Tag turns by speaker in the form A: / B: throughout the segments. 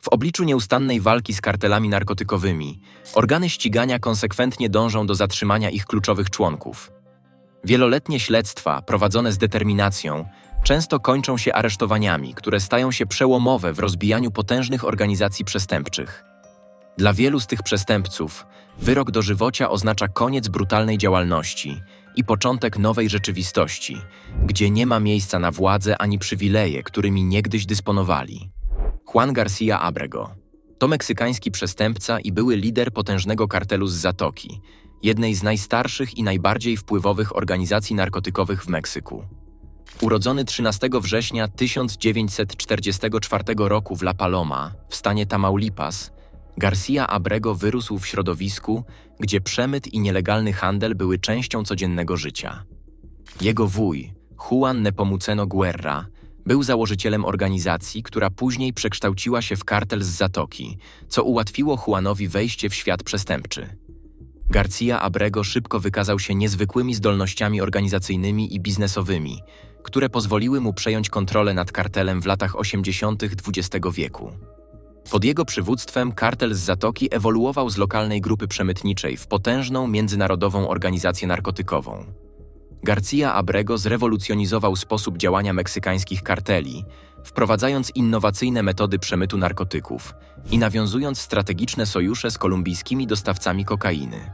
A: W obliczu nieustannej walki z kartelami narkotykowymi, organy ścigania konsekwentnie dążą do zatrzymania ich kluczowych członków. Wieloletnie śledztwa, prowadzone z determinacją, często kończą się aresztowaniami, które stają się przełomowe w rozbijaniu potężnych organizacji przestępczych. Dla wielu z tych przestępców wyrok dożywocia oznacza koniec brutalnej działalności i początek nowej rzeczywistości, gdzie nie ma miejsca na władzę ani przywileje, którymi niegdyś dysponowali. Juan García Abrego to meksykański przestępca i były lider potężnego kartelu z Zatoki, jednej z najstarszych i najbardziej wpływowych organizacji narkotykowych w Meksyku. Urodzony 13 września 1944 roku w La Paloma, w stanie Tamaulipas, Garcia Abrego wyrósł w środowisku, gdzie przemyt i nielegalny handel były częścią codziennego życia. Jego wuj, Juan Nepomuceno Guerra, był założycielem organizacji, która później przekształciła się w kartel z Zatoki, co ułatwiło Juanowi wejście w świat przestępczy. Garcia Abrego szybko wykazał się niezwykłymi zdolnościami organizacyjnymi i biznesowymi, które pozwoliły mu przejąć kontrolę nad kartelem w latach 80. XX wieku. Pod jego przywództwem kartel z Zatoki ewoluował z lokalnej grupy przemytniczej w potężną międzynarodową organizację narkotykową. Garcia Abrego zrewolucjonizował sposób działania meksykańskich karteli, wprowadzając innowacyjne metody przemytu narkotyków i nawiązując strategiczne sojusze z kolumbijskimi dostawcami kokainy.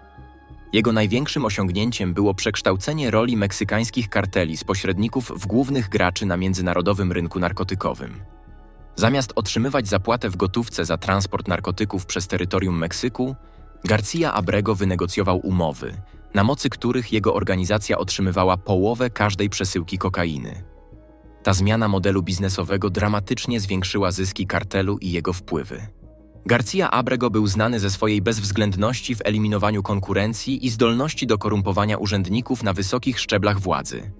A: Jego największym osiągnięciem było przekształcenie roli meksykańskich karteli z pośredników w głównych graczy na międzynarodowym rynku narkotykowym. Zamiast otrzymywać zapłatę w gotówce za transport narkotyków przez terytorium Meksyku, Garcia Abrego wynegocjował umowy, na mocy których jego organizacja otrzymywała połowę każdej przesyłki kokainy. Ta zmiana modelu biznesowego dramatycznie zwiększyła zyski kartelu i jego wpływy. Garcia Abrego był znany ze swojej bezwzględności w eliminowaniu konkurencji i zdolności do korumpowania urzędników na wysokich szczeblach władzy.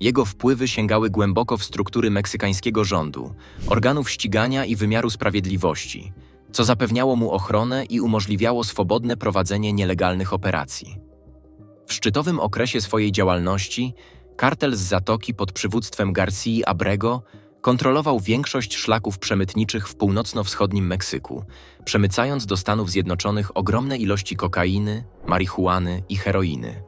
A: Jego wpływy sięgały głęboko w struktury meksykańskiego rządu, organów ścigania i wymiaru sprawiedliwości, co zapewniało mu ochronę i umożliwiało swobodne prowadzenie nielegalnych operacji. W szczytowym okresie swojej działalności kartel z Zatoki pod przywództwem Garcii Abrego kontrolował większość szlaków przemytniczych w północno-wschodnim Meksyku, przemycając do Stanów Zjednoczonych ogromne ilości kokainy, marihuany i heroiny.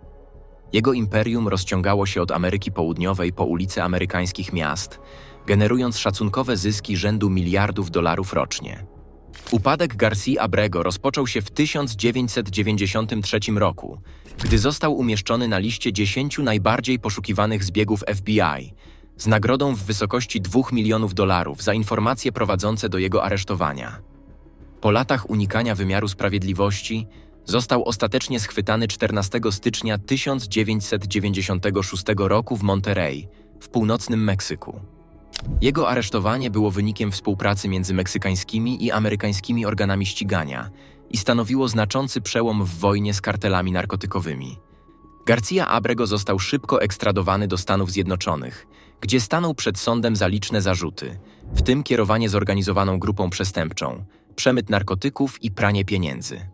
A: Jego imperium rozciągało się od Ameryki Południowej po ulice amerykańskich miast, generując szacunkowe zyski rzędu miliardów dolarów rocznie. Upadek Garcia Abrego rozpoczął się w 1993 roku, gdy został umieszczony na liście 10 najbardziej poszukiwanych zbiegów FBI, z nagrodą w wysokości 2 milionów dolarów za informacje prowadzące do jego aresztowania. Po latach unikania wymiaru sprawiedliwości, został ostatecznie schwytany 14 stycznia 1996 roku w Monterey, w północnym Meksyku. Jego aresztowanie było wynikiem współpracy między meksykańskimi i amerykańskimi organami ścigania i stanowiło znaczący przełom w wojnie z kartelami narkotykowymi. Garcia Abrego został szybko ekstradowany do Stanów Zjednoczonych, gdzie stanął przed sądem za liczne zarzuty, w tym kierowanie zorganizowaną grupą przestępczą, przemyt narkotyków i pranie pieniędzy.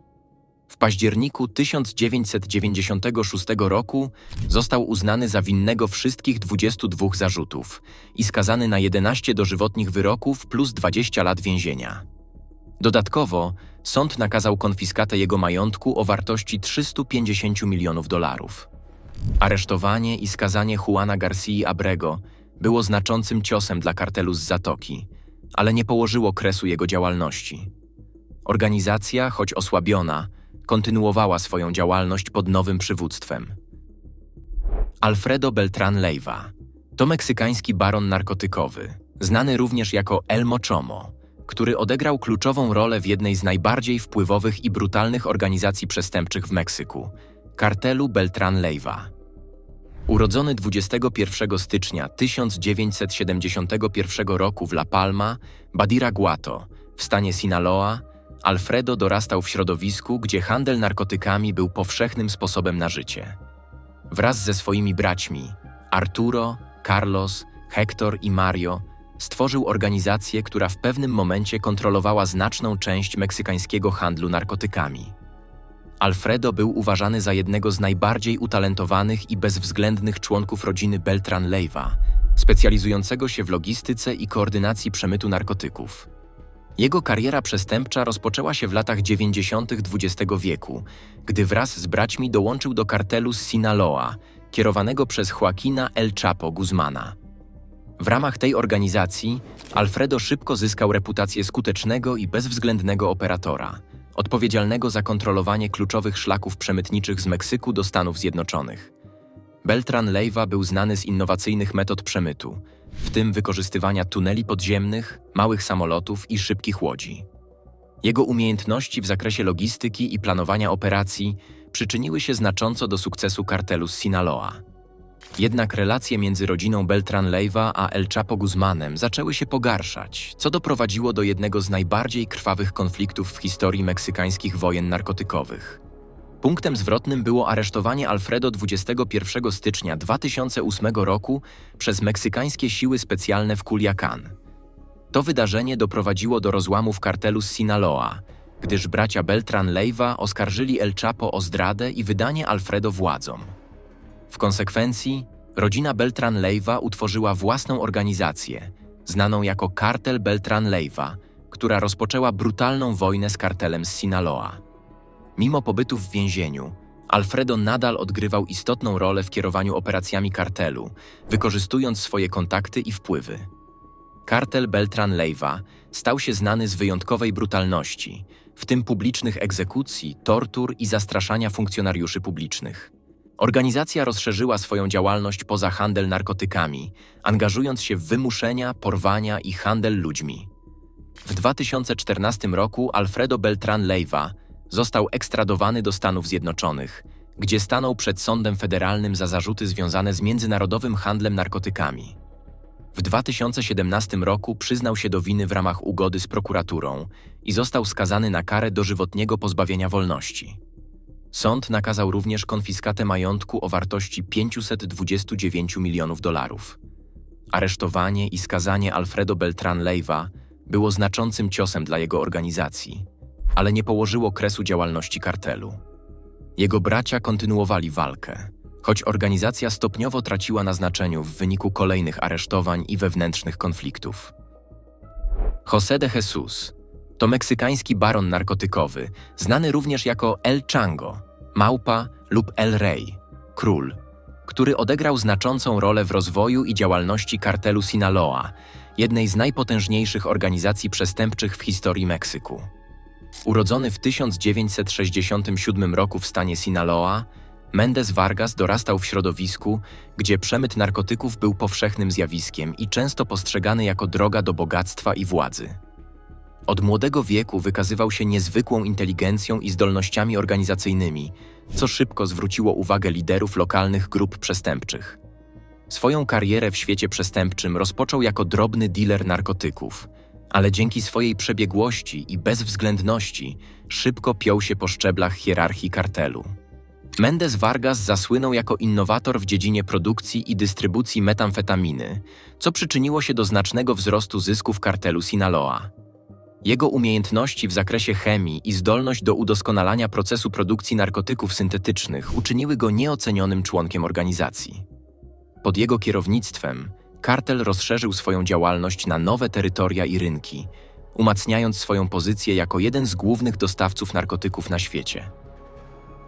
A: W październiku 1996 roku został uznany za winnego wszystkich 22 zarzutów i skazany na 11 dożywotnich wyroków plus 20 lat więzienia. Dodatkowo sąd nakazał konfiskatę jego majątku o wartości 350 milionów dolarów. Aresztowanie i skazanie Juana Garcii Abrego było znaczącym ciosem dla kartelu z Zatoki, ale nie położyło kresu jego działalności. Organizacja, choć osłabiona, kontynuowała swoją działalność pod nowym przywództwem. Alfredo Beltran Leiva to meksykański baron narkotykowy, znany również jako El Mochomo, który odegrał kluczową rolę w jednej z najbardziej wpływowych i brutalnych organizacji przestępczych w Meksyku kartelu Beltran Leiva. Urodzony 21 stycznia 1971 roku w La Palma, Badira Guato, w stanie Sinaloa, Alfredo dorastał w środowisku, gdzie handel narkotykami był powszechnym sposobem na życie. Wraz ze swoimi braćmi Arturo, Carlos, Hector i Mario stworzył organizację, która w pewnym momencie kontrolowała znaczną część meksykańskiego handlu narkotykami. Alfredo był uważany za jednego z najbardziej utalentowanych i bezwzględnych członków rodziny Beltran Leiva, specjalizującego się w logistyce i koordynacji przemytu narkotyków. Jego kariera przestępcza rozpoczęła się w latach 90. XX wieku, gdy wraz z braćmi dołączył do kartelu z Sinaloa, kierowanego przez Joaquina El Chapo Guzmana. W ramach tej organizacji Alfredo szybko zyskał reputację skutecznego i bezwzględnego operatora, odpowiedzialnego za kontrolowanie kluczowych szlaków przemytniczych z Meksyku do Stanów Zjednoczonych. Beltran Leyva był znany z innowacyjnych metod przemytu, w tym wykorzystywania tuneli podziemnych, małych samolotów i szybkich łodzi. Jego umiejętności w zakresie logistyki i planowania operacji przyczyniły się znacząco do sukcesu kartelu z Sinaloa. Jednak relacje między rodziną Beltran Leyva a El Chapo Guzmanem zaczęły się pogarszać, co doprowadziło do jednego z najbardziej krwawych konfliktów w historii meksykańskich wojen narkotykowych. Punktem zwrotnym było aresztowanie Alfredo 21 stycznia 2008 roku przez meksykańskie siły specjalne w Culiacán. To wydarzenie doprowadziło do rozłamów kartelu z Sinaloa, gdyż bracia Beltran Leyva oskarżyli El Chapo o zdradę i wydanie Alfredo władzom. W konsekwencji rodzina Beltran Leyva utworzyła własną organizację, znaną jako Kartel Beltran Leyva, która rozpoczęła brutalną wojnę z kartelem z Sinaloa. Mimo pobytu w więzieniu, Alfredo nadal odgrywał istotną rolę w kierowaniu operacjami kartelu, wykorzystując swoje kontakty i wpływy. Kartel Beltran Leyva stał się znany z wyjątkowej brutalności, w tym publicznych egzekucji, tortur i zastraszania funkcjonariuszy publicznych. Organizacja rozszerzyła swoją działalność poza handel narkotykami, angażując się w wymuszenia, porwania i handel ludźmi. W 2014 roku Alfredo Beltran Leyva został ekstradowany do Stanów Zjednoczonych, gdzie stanął przed sądem federalnym za zarzuty związane z międzynarodowym handlem narkotykami. W 2017 roku przyznał się do winy w ramach ugody z prokuraturą i został skazany na karę dożywotniego pozbawienia wolności. Sąd nakazał również konfiskatę majątku o wartości 529 milionów dolarów. Aresztowanie i skazanie Alfredo Beltran Leyva było znaczącym ciosem dla jego organizacji, ale nie położyło kresu działalności kartelu. Jego bracia kontynuowali walkę, choć organizacja stopniowo traciła na znaczeniu w wyniku kolejnych aresztowań i wewnętrznych konfliktów. José de Jesus to meksykański baron narkotykowy, znany również jako El Chango, małpa lub El Rey, król, który odegrał znaczącą rolę w rozwoju i działalności kartelu Sinaloa, jednej z najpotężniejszych organizacji przestępczych w historii Meksyku. Urodzony w 1967 roku w stanie Sinaloa, Mendes Vargas dorastał w środowisku, gdzie przemyt narkotyków był powszechnym zjawiskiem i często postrzegany jako droga do bogactwa i władzy. Od młodego wieku wykazywał się niezwykłą inteligencją i zdolnościami organizacyjnymi, co szybko zwróciło uwagę liderów lokalnych grup przestępczych. Swoją karierę w świecie przestępczym rozpoczął jako drobny dealer narkotyków, ale dzięki swojej przebiegłości i bezwzględności szybko piął się po szczeblach hierarchii kartelu. Mendes Vargas zasłynął jako innowator w dziedzinie produkcji i dystrybucji metamfetaminy, co przyczyniło się do znacznego wzrostu zysków kartelu Sinaloa. Jego umiejętności w zakresie chemii i zdolność do udoskonalania procesu produkcji narkotyków syntetycznych uczyniły go nieocenionym członkiem organizacji. Pod jego kierownictwem kartel rozszerzył swoją działalność na nowe terytoria i rynki, umacniając swoją pozycję jako jeden z głównych dostawców narkotyków na świecie.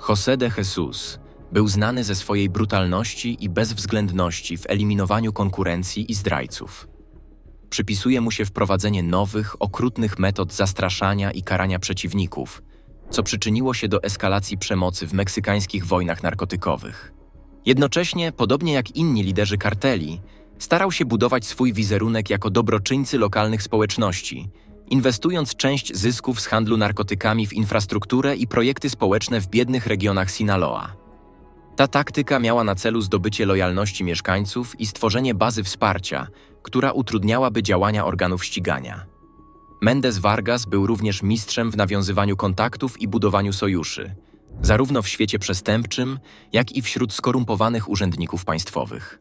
A: José de Jesus był znany ze swojej brutalności i bezwzględności w eliminowaniu konkurencji i zdrajców. Przypisuje mu się wprowadzenie nowych, okrutnych metod zastraszania i karania przeciwników, co przyczyniło się do eskalacji przemocy w meksykańskich wojnach narkotykowych. Jednocześnie, podobnie jak inni liderzy karteli, starał się budować swój wizerunek jako dobroczyńcy lokalnych społeczności, inwestując część zysków z handlu narkotykami w infrastrukturę i projekty społeczne w biednych regionach Sinaloa. Ta taktyka miała na celu zdobycie lojalności mieszkańców i stworzenie bazy wsparcia, która utrudniałaby działania organów ścigania. Mendes Vargas był również mistrzem w nawiązywaniu kontaktów i budowaniu sojuszy, zarówno w świecie przestępczym, jak i wśród skorumpowanych urzędników państwowych.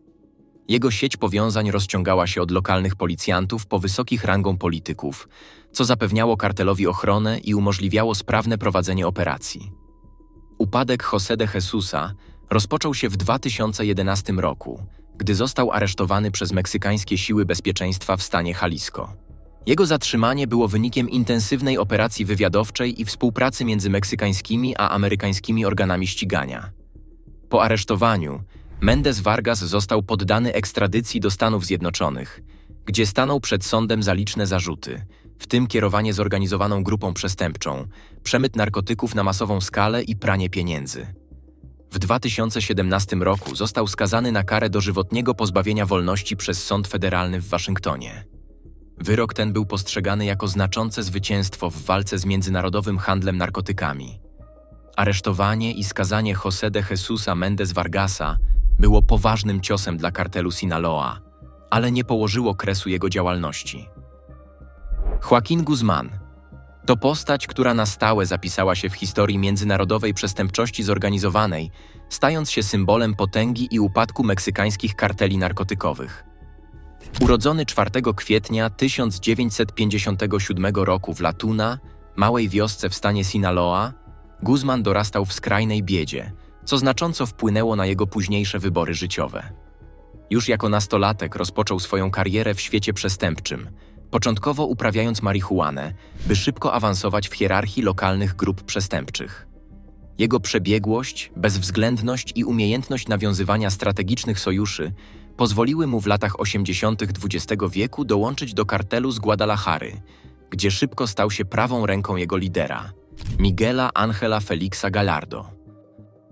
A: Jego sieć powiązań rozciągała się od lokalnych policjantów po wysokich rangą polityków, co zapewniało kartelowi ochronę i umożliwiało sprawne prowadzenie operacji. Upadek José de Jesusa rozpoczął się w 2011 roku, gdy został aresztowany przez meksykańskie siły bezpieczeństwa w stanie Jalisco. Jego zatrzymanie było wynikiem intensywnej operacji wywiadowczej i współpracy między meksykańskimi a amerykańskimi organami ścigania. Po aresztowaniu Mendes Vargas został poddany ekstradycji do Stanów Zjednoczonych, gdzie stanął przed sądem za liczne zarzuty, w tym kierowanie zorganizowaną grupą przestępczą, przemyt narkotyków na masową skalę i pranie pieniędzy. W 2017 roku został skazany na karę dożywotniego pozbawienia wolności przez Sąd Federalny w Waszyngtonie. Wyrok ten był postrzegany jako znaczące zwycięstwo w walce z międzynarodowym handlem narkotykami. Aresztowanie i skazanie José de Jesusa Mendes Vargasa było poważnym ciosem dla kartelu Sinaloa, ale nie położyło kresu jego działalności. Joaquin Guzman to postać, która na stałe zapisała się w historii międzynarodowej przestępczości zorganizowanej, stając się symbolem potęgi i upadku meksykańskich karteli narkotykowych. Urodzony 4 kwietnia 1957 roku w Latuna, małej wiosce w stanie Sinaloa, Guzman dorastał w skrajnej biedzie, co znacząco wpłynęło na jego późniejsze wybory życiowe. Już jako nastolatek rozpoczął swoją karierę w świecie przestępczym, początkowo uprawiając marihuanę, by szybko awansować w hierarchii lokalnych grup przestępczych. Jego przebiegłość, bezwzględność i umiejętność nawiązywania strategicznych sojuszy pozwoliły mu w latach 80. XX wieku dołączyć do kartelu z Guadalajary, gdzie szybko stał się prawą ręką jego lidera, Miguela Angela Felixa Gallardo.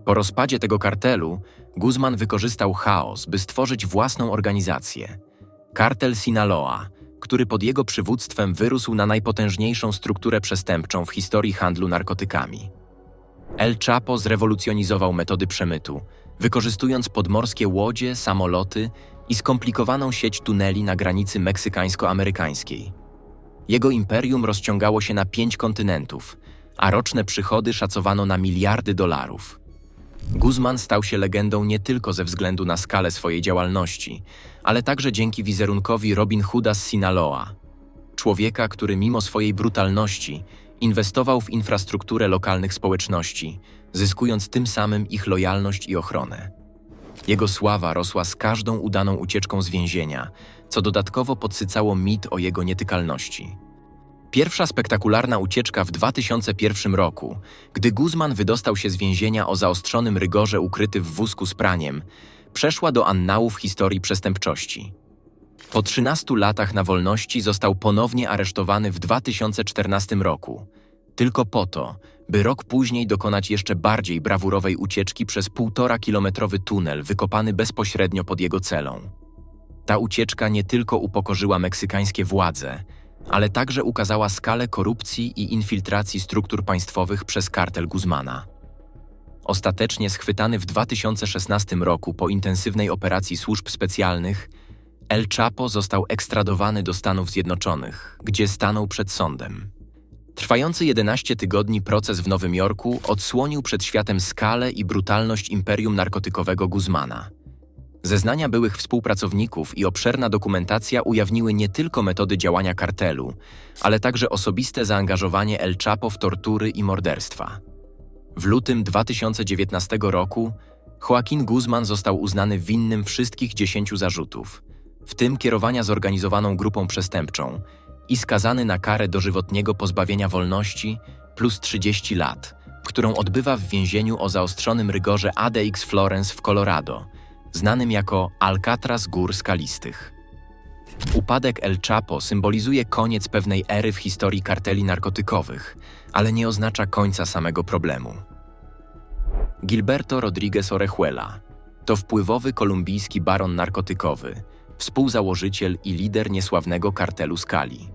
A: Po rozpadzie tego kartelu, Guzman wykorzystał chaos, by stworzyć własną organizację. Kartel Sinaloa, który pod jego przywództwem wyrósł na najpotężniejszą strukturę przestępczą w historii handlu narkotykami. El Chapo zrewolucjonizował metody przemytu, wykorzystując podmorskie łodzie, samoloty i skomplikowaną sieć tuneli na granicy meksykańsko-amerykańskiej. Jego imperium rozciągało się na pięć kontynentów, a roczne przychody szacowano na miliardy dolarów. Guzman stał się legendą nie tylko ze względu na skalę swojej działalności, ale także dzięki wizerunkowi Robin Hooda z Sinaloa. Człowieka, który mimo swojej brutalności inwestował w infrastrukturę lokalnych społeczności, zyskując tym samym ich lojalność i ochronę. Jego sława rosła z każdą udaną ucieczką z więzienia, co dodatkowo podsycało mit o jego nietykalności. Pierwsza spektakularna ucieczka w 2001 roku, gdy Guzman wydostał się z więzienia o zaostrzonym rygorze ukryty w wózku z praniem, przeszła do annałów historii przestępczości. Po 13 latach na wolności został ponownie aresztowany w 2014 roku, tylko po to, by rok później dokonać jeszcze bardziej brawurowej ucieczki przez półtora kilometrowy tunel wykopany bezpośrednio pod jego celą. Ta ucieczka nie tylko upokorzyła meksykańskie władze, ale także ukazała skalę korupcji i infiltracji struktur państwowych przez kartel Guzmana. Ostatecznie schwytany w 2016 roku po intensywnej operacji służb specjalnych, El Chapo został ekstradowany do Stanów Zjednoczonych, gdzie stanął przed sądem. Trwający 11 tygodni proces w Nowym Jorku odsłonił przed światem skalę i brutalność imperium narkotykowego Guzmana. Zeznania byłych współpracowników i obszerna dokumentacja ujawniły nie tylko metody działania kartelu, ale także osobiste zaangażowanie El Chapo w tortury i morderstwa. W lutym 2019 roku Joaquin Guzman został uznany winnym wszystkich dziesięciu zarzutów, w tym kierowania zorganizowaną grupą przestępczą i skazany na karę dożywotniego pozbawienia wolności plus 30 lat, którą odbywa w więzieniu o zaostrzonym rygorze ADX Florence w Colorado – znanym jako Alcatraz Gór Skalistych. Upadek El Chapo symbolizuje koniec pewnej ery w historii karteli narkotykowych, ale nie oznacza końca samego problemu. Gilberto Rodriguez Orejuela to wpływowy kolumbijski baron narkotykowy, współzałożyciel i lider niesławnego kartelu Skali.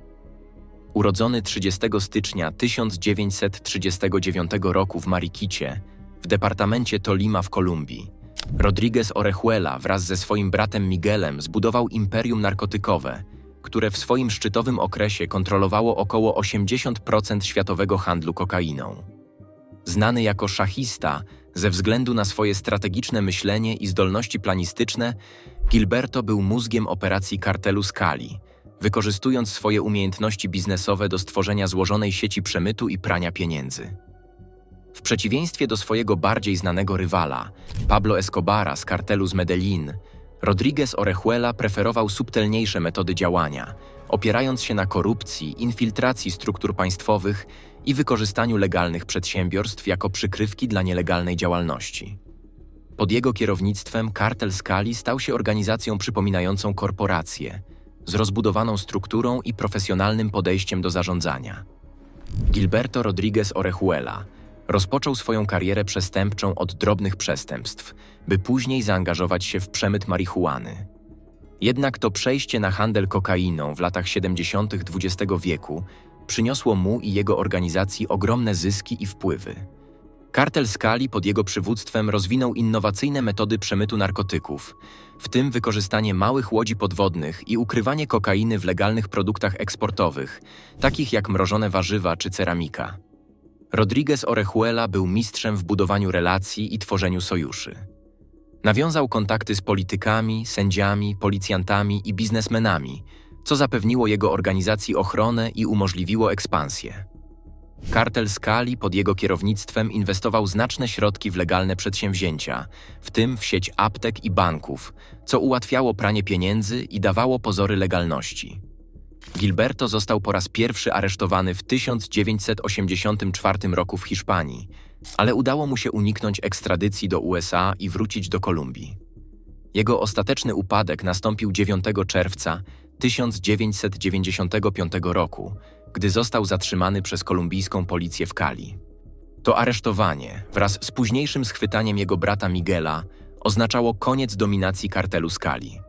A: Urodzony 30 stycznia 1939 roku w Mariquicie, w departamencie Tolima w Kolumbii, Rodriguez Orejuela wraz ze swoim bratem Miguelem zbudował imperium narkotykowe, które w swoim szczytowym okresie kontrolowało około 80% światowego handlu kokainą. Znany jako szachista ze względu na swoje strategiczne myślenie i zdolności planistyczne, Gilberto był mózgiem operacji kartelu Skali, wykorzystując swoje umiejętności biznesowe do stworzenia złożonej sieci przemytu i prania pieniędzy. W przeciwieństwie do swojego bardziej znanego rywala, Pablo Escobara z kartelu z Medellin, Rodriguez Orejuela preferował subtelniejsze metody działania, opierając się na korupcji, infiltracji struktur państwowych i wykorzystaniu legalnych przedsiębiorstw jako przykrywki dla nielegalnej działalności. Pod jego kierownictwem kartel Skali stał się organizacją przypominającą korporację, z rozbudowaną strukturą i profesjonalnym podejściem do zarządzania. Gilberto Rodriguez Orejuela rozpoczął swoją karierę przestępczą od drobnych przestępstw, by później zaangażować się w przemyt marihuany. Jednak to przejście na handel kokainą w latach 70. XX wieku przyniosło mu i jego organizacji ogromne zyski i wpływy. Kartel Skali pod jego przywództwem rozwinął innowacyjne metody przemytu narkotyków, w tym wykorzystanie małych łodzi podwodnych i ukrywanie kokainy w legalnych produktach eksportowych, takich jak mrożone warzywa czy ceramika. Rodriguez Orejuela był mistrzem w budowaniu relacji i tworzeniu sojuszy. Nawiązał kontakty z politykami, sędziami, policjantami i biznesmenami, co zapewniło jego organizacji ochronę i umożliwiło ekspansję. Kartel Skali pod jego kierownictwem inwestował znaczne środki w legalne przedsięwzięcia, w tym w sieć aptek i banków, co ułatwiało pranie pieniędzy i dawało pozory legalności. Gilberto został po raz pierwszy aresztowany w 1984 roku w Hiszpanii, ale udało mu się uniknąć ekstradycji do USA i wrócić do Kolumbii. Jego ostateczny upadek nastąpił 9 czerwca 1995 roku, gdy został zatrzymany przez kolumbijską policję w Cali. To aresztowanie, wraz z późniejszym schwytaniem jego brata Miguela, oznaczało koniec dominacji kartelu Skali.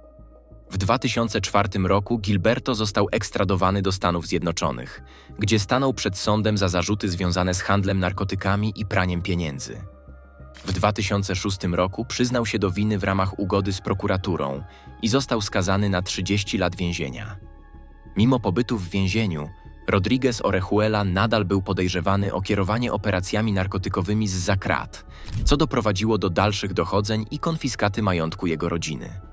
A: W 2004 roku Gilberto został ekstradowany do Stanów Zjednoczonych, gdzie stanął przed sądem za zarzuty związane z handlem narkotykami i praniem pieniędzy. W 2006 roku przyznał się do winy w ramach ugody z prokuraturą i został skazany na 30 lat więzienia. Mimo pobytu w więzieniu, Rodriguez Orejuela nadal był podejrzewany o kierowanie operacjami narkotykowymi z zakrat, co doprowadziło do dalszych dochodzeń i konfiskaty majątku jego rodziny.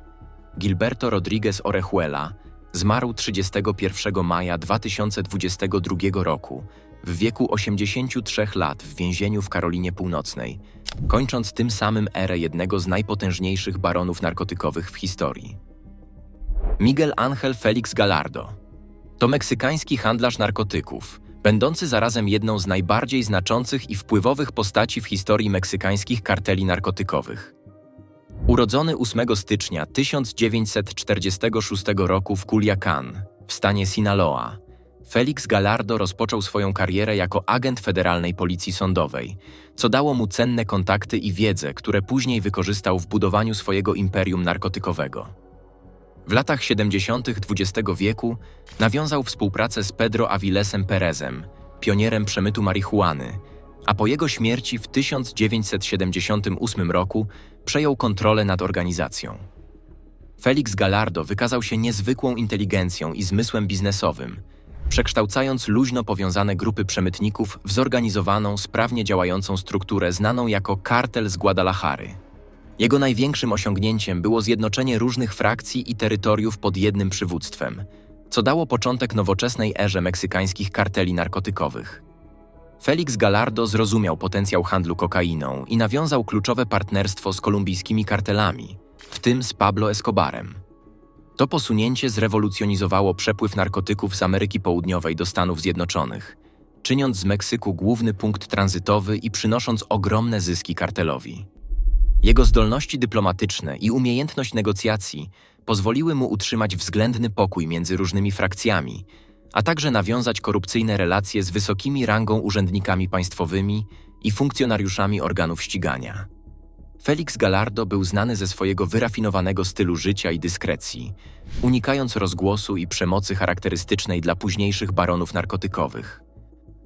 A: Gilberto Rodriguez Orejuela zmarł 31 maja 2022 roku w wieku 83 lat w więzieniu w Karolinie Północnej, kończąc tym samym erę jednego z najpotężniejszych baronów narkotykowych w historii. Miguel Ángel Félix Gallardo to meksykański handlarz narkotyków, będący zarazem jedną z najbardziej znaczących i wpływowych postaci w historii meksykańskich karteli narkotykowych. Urodzony 8 stycznia 1946 roku w Culiacán, w stanie Sinaloa, Felix Gallardo rozpoczął swoją karierę jako agent Federalnej Policji Sądowej, co dało mu cenne kontakty i wiedzę, które później wykorzystał w budowaniu swojego imperium narkotykowego. W latach 70. XX wieku nawiązał współpracę z Pedro Avilesem Perezem, pionierem przemytu marihuany, a po jego śmierci w 1978 roku przejął kontrolę nad organizacją. Felix Gallardo wykazał się niezwykłą inteligencją i zmysłem biznesowym, przekształcając luźno powiązane grupy przemytników w zorganizowaną, sprawnie działającą strukturę znaną jako kartel z Guadalajary. Jego największym osiągnięciem było zjednoczenie różnych frakcji i terytoriów pod jednym przywództwem, co dało początek nowoczesnej erze meksykańskich karteli narkotykowych. Felix Gallardo zrozumiał potencjał handlu kokainą i nawiązał kluczowe partnerstwo z kolumbijskimi kartelami, w tym z Pablo Escobarem. To posunięcie zrewolucjonizowało przepływ narkotyków z Ameryki Południowej do Stanów Zjednoczonych, czyniąc z Meksyku główny punkt tranzytowy i przynosząc ogromne zyski kartelowi. Jego zdolności dyplomatyczne i umiejętność negocjacji pozwoliły mu utrzymać względny pokój między różnymi frakcjami, a także nawiązać korupcyjne relacje z wysokimi rangą urzędnikami państwowymi i funkcjonariuszami organów ścigania. Felix Gallardo był znany ze swojego wyrafinowanego stylu życia i dyskrecji, unikając rozgłosu i przemocy charakterystycznej dla późniejszych baronów narkotykowych.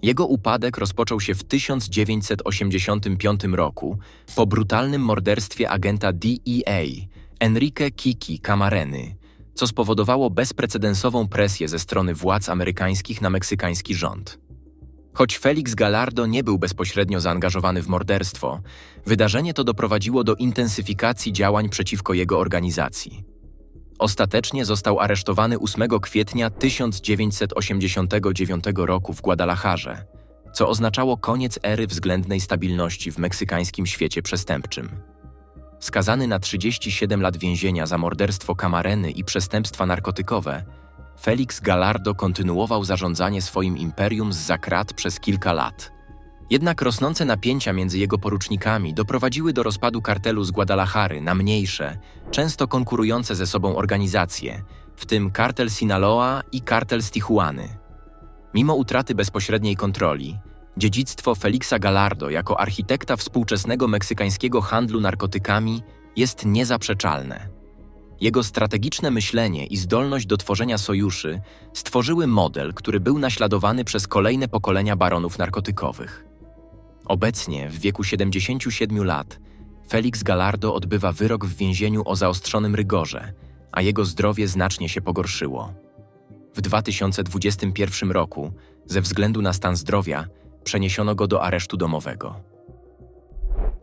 A: Jego upadek rozpoczął się w 1985 roku po brutalnym morderstwie agenta DEA Enrique Kiki Camareny, co spowodowało bezprecedensową presję ze strony władz amerykańskich na meksykański rząd. Choć Felix Gallardo nie był bezpośrednio zaangażowany w morderstwo, wydarzenie to doprowadziło do intensyfikacji działań przeciwko jego organizacji. Ostatecznie został aresztowany 8 kwietnia 1989 roku w Guadalajarze, co oznaczało koniec ery względnej stabilności w meksykańskim świecie przestępczym. Skazany na 37 lat więzienia za morderstwo kamareny i przestępstwa narkotykowe, Felix Gallardo kontynuował zarządzanie swoim imperium z zakrat przez kilka lat. Jednak rosnące napięcia między jego porucznikami doprowadziły do rozpadu kartelu z Guadalajary na mniejsze, często konkurujące ze sobą organizacje, w tym kartel Sinaloa i kartel z Tijuany. Mimo utraty bezpośredniej kontroli, dziedzictwo Felixa Gallardo jako architekta współczesnego meksykańskiego handlu narkotykami jest niezaprzeczalne. Jego strategiczne myślenie i zdolność do tworzenia sojuszy stworzyły model, który był naśladowany przez kolejne pokolenia baronów narkotykowych. Obecnie, w wieku 77 lat, Felix Gallardo odbywa wyrok w więzieniu o zaostrzonym rygorze, a jego zdrowie znacznie się pogorszyło. W 2021 roku, ze względu na stan zdrowia, przeniesiono go do aresztu domowego.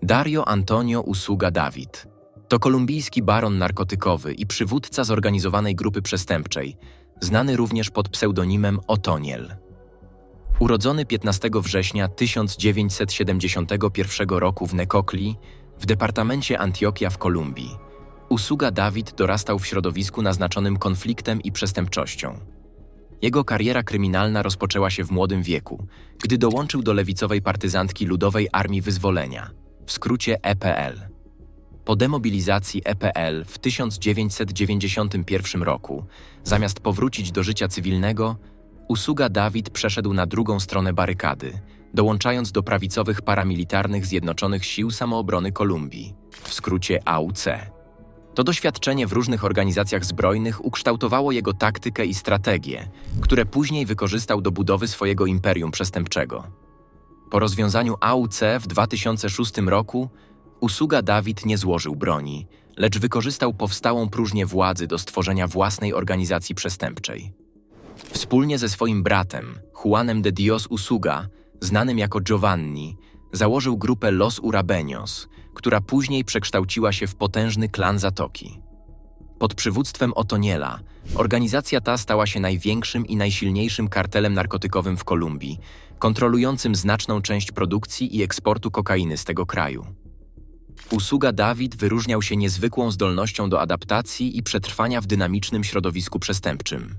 A: Dario Antonio Usuga David to kolumbijski baron narkotykowy i przywódca zorganizowanej grupy przestępczej, znany również pod pseudonimem Otoniel. Urodzony 15 września 1971 roku w Necocli, w departamencie Antioquia w Kolumbii, Usuga Dawid dorastał w środowisku naznaczonym konfliktem i przestępczością. Jego kariera kryminalna rozpoczęła się w młodym wieku, gdy dołączył do lewicowej partyzantki Ludowej Armii Wyzwolenia, w skrócie EPL. Po demobilizacji EPL w 1991 roku, zamiast powrócić do życia cywilnego, Usuga Dawid przeszedł na drugą stronę barykady, dołączając do prawicowych paramilitarnych Zjednoczonych Sił Samoobrony Kolumbii, w skrócie AUC. To doświadczenie w różnych organizacjach zbrojnych ukształtowało jego taktykę i strategię, które później wykorzystał do budowy swojego imperium przestępczego. Po rozwiązaniu AUC w 2006 roku Usuga Dawid nie złożył broni, lecz wykorzystał powstałą próżnię władzy do stworzenia własnej organizacji przestępczej. Wspólnie ze swoim bratem, Juanem de Dios Usuga, znanym jako Giovanni, założył grupę Los Urabeños, która później przekształciła się w potężny klan Zatoki. Pod przywództwem Otoniela organizacja ta stała się największym i najsilniejszym kartelem narkotykowym w Kolumbii, kontrolującym znaczną część produkcji i eksportu kokainy z tego kraju. Usługa Dawid wyróżniał się niezwykłą zdolnością do adaptacji i przetrwania w dynamicznym środowisku przestępczym.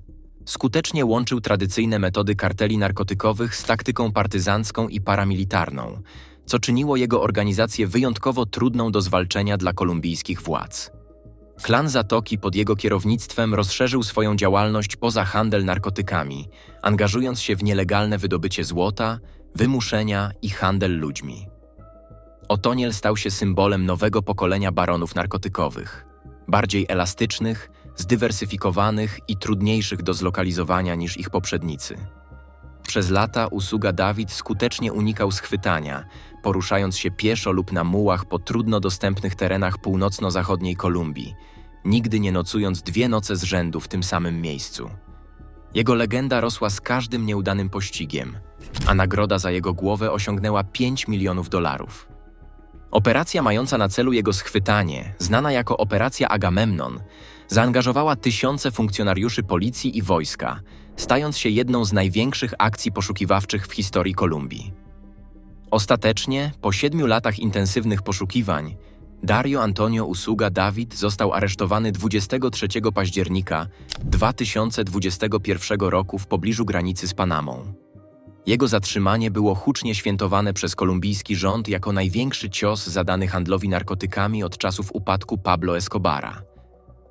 A: Skutecznie łączył tradycyjne metody karteli narkotykowych z taktyką partyzancką i paramilitarną, co czyniło jego organizację wyjątkowo trudną do zwalczenia dla kolumbijskich władz. Klan Zatoki pod jego kierownictwem rozszerzył swoją działalność poza handel narkotykami, angażując się w nielegalne wydobycie złota, wymuszenia i handel ludźmi. Otoniel stał się symbolem nowego pokolenia baronów narkotykowych, bardziej elastycznych, zdywersyfikowanych i trudniejszych do zlokalizowania niż ich poprzednicy. Przez lata usługa Dawid skutecznie unikał schwytania, poruszając się pieszo lub na mułach po trudno dostępnych terenach północno-zachodniej Kolumbii, nigdy nie nocując dwie noce z rzędu w tym samym miejscu. Jego legenda rosła z każdym nieudanym pościgiem, a nagroda za jego głowę osiągnęła 5 milionów dolarów. Operacja mająca na celu jego schwytanie, znana jako Operacja Agamemnon, zaangażowała tysiące funkcjonariuszy policji i wojska, stając się jedną z największych akcji poszukiwawczych w historii Kolumbii. Ostatecznie, po siedmiu latach intensywnych poszukiwań, Dario Antonio Usuga Dawid został aresztowany 23 października 2021 roku w pobliżu granicy z Panamą. Jego zatrzymanie było hucznie świętowane przez kolumbijski rząd jako największy cios zadany handlowi narkotykami od czasów upadku Pablo Escobara.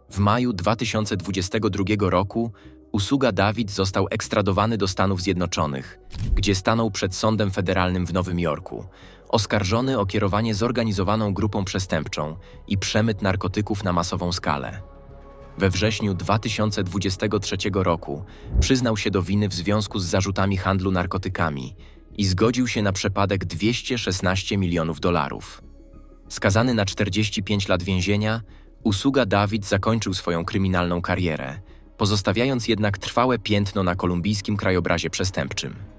A: W maju 2022 roku Usuga Dawid został ekstradowany do Stanów Zjednoczonych, gdzie stanął przed sądem federalnym w Nowym Jorku, oskarżony o kierowanie zorganizowaną grupą przestępczą i przemyt narkotyków na masową skalę. We wrześniu 2023 roku przyznał się do winy w związku z zarzutami handlu narkotykami i zgodził się na przepadek 216 milionów dolarów. Skazany na 45 lat więzienia, Usługa Dawid zakończył swoją kryminalną karierę, pozostawiając jednak trwałe piętno na kolumbijskim krajobrazie przestępczym.